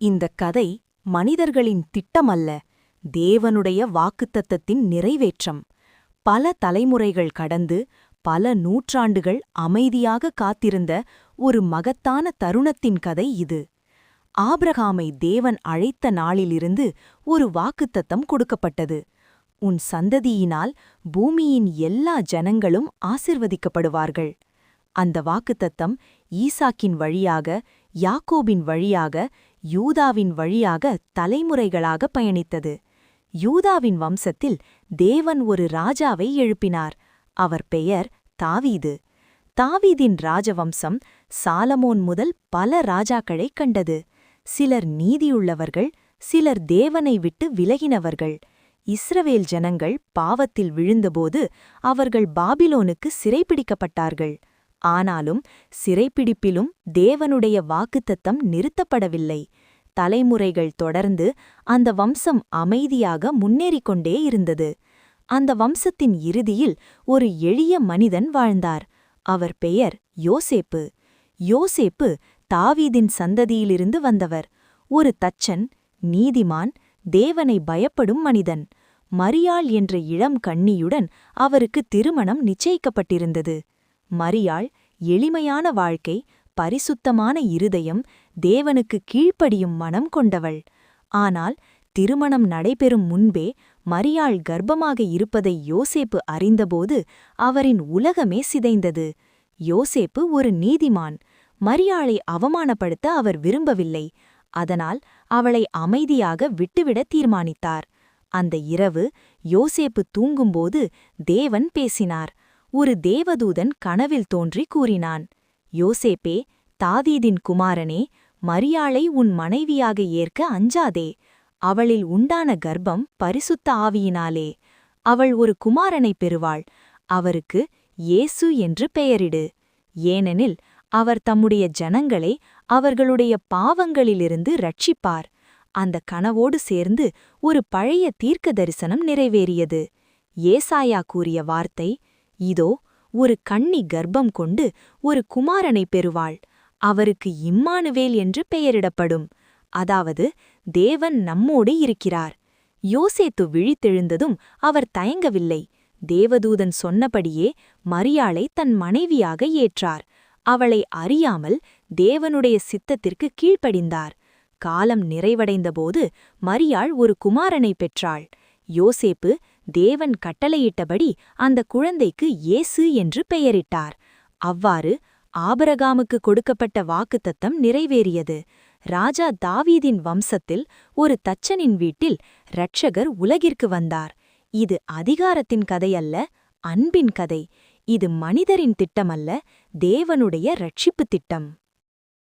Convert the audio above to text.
இந்த கதை மனிதர்களின் திட்டமல்ல தேவனுடைய வாக்குத்தத்தத்தின் நிறைவேற்றம். பல தலைமுறைகள் கடந்து பல நூற்றாண்டுகள் அமைதியாக காத்திருந்த ஒரு மகத்தான தருணத்தின் கதை இது. ஆபிரகாமை தேவன் அழைத்த நாளிலிருந்து ஒரு வாக்குத்தத்தம் கொடுக்கப்பட்டது. உன் சந்ததியினால் பூமியின் எல்லா ஜனங்களும் ஆசிர்வதிக்கப்படுவார்கள். அந்த வாக்குத்தத்தம் ஈசாக்கின் வழியாக யாக்கோபின் வழியாக யூதாவின் வழியாக தலைமுறைகளாக பயணித்தது. யூதாவின் வம்சத்தில் தேவன் ஒரு ராஜாவை எழுப்பினார். அவர் பெயர் தாவீது. தாவீதின் ராஜவம்சம் சாலமோன் முதல் பல ராஜாக்களைக் கண்டது. சிலர் நீதியுள்ளவர்கள் சிலர் தேவனை விட்டு விலகினவர்கள். இஸ்ரவேல் ஜனங்கள் பாவத்தில் விழுந்தபோது அவர்கள் பாபிலோனுக்கு சிறைப்பிடிக்கப்பட்டார்கள் ஆனாலும் சிறைப்பிடிப்பிலும் தேவனுடைய வாக்குத்தத்தம் நிறுத்தப்படவில்லை. தலைமுறைகள் தொடர்ந்து அந்த வம்சம் அமைதியாக முன்னேறிக் கொண்டே இருந்தது. அந்த வம்சத்தின் இறுதியில் ஒரு எளிய மனிதன் வாழ்ந்தார். அவர் பெயர் யோசேப்பு. யோசேப்பு தாவீதின் சந்ததியிலிருந்து வந்தவர். ஒரு தச்சன் நீதிமான் தேவனை பயப்படும் மனிதன். மரியாள் என்ற இளம் கண்ணியுடன் அவருக்கு திருமணம் நிச்சயிக்கப்பட்டிருந்தது. மரியாள் எளிமையான வாழ்க்கை பரிசுத்தமான இருதயம் தேவனுக்கு கீழ்ப்படியும் மனம் கொண்டவள். ஆனால் திருமணம் நடைபெறும் முன்பே மரியாள் கர்ப்பமாக இருப்பதை யோசேப்பு அறிந்தபோது அவரின் உலகமே சிதைந்தது. யோசேப்பு ஒரு நீதிமான். மரியாளை அவமானப்படுத்த அவர் விரும்பவில்லை. அதனால் அவளை அமைதியாக விட்டுவிட தீர்மானித்தார். அந்த இரவு யோசேப்பு தூங்கும்போது தேவன் பேசினார். ஒரு தேவதூதன் கனவில் தோன்றி கூறினான் யோசேப்பே தாதீதின் குமாரனே மரியாளை உன் மனைவியாக ஏற்க அஞ்சாதே அவளில் உண்டான கர்ப்பம் பரிசுத்த ஆவியினாலே அவள் ஒரு குமாரனை பெறுவாள் அவருக்கு இயேசு என்று பெயரிடு ஏனெனில் அவர் தம்முடைய ஜனங்களை அவர்களுடைய பாவங்களிலிருந்து ரட்சிப்பார் அந்த கனவோடு சேர்ந்து ஒரு பழைய தீர்க்க தரிசனம் நிறைவேறியது ஏசாயா கூறிய வார்த்தை இதோ ஒரு கண்ணி கர்ப்பம் கொண்டு ஒரு குமாரனை பெறுவாள். அவருக்கு இம்மானுவேல் என்று பெயரிடப்படும். அதாவது தேவன் நம்மோடு இருக்கிறார். யோசேத்து விழித்தெழுந்ததும் அவர் தயங்கவில்லை. தேவதூதன் சொன்னபடியே மரியாளை தன் மனைவியாக ஏற்றார். அவளை அறியாமல் தேவனுடைய சித்தத்திற்கு கீழ்ப்படிந்தார். காலம் நிறைவடைந்தபோது மரியாள் ஒரு குமாரனை பெற்றாள். யோசேப்பு தேவன் கட்டளையிட்டபடி அந்த குழந்தைக்கு இயேசு என்று பெயரிட்டார். அவ்வாறு ஆபரகாமுக்கு கொடுக்கப்பட்ட வாக்குத்தத்தம் நிறைவேறியது. ராஜா தாவீதின் வம்சத்தில் ஒரு தச்சனின் வீட்டில் இரட்சகர் உலகிற்கு வந்தார். இது அதிகாரத்தின் கதையல்ல அன்பின் கதை. இது மனிதரின் திட்டமல்ல தேவனுடைய ரட்சிப்பு திட்டம்.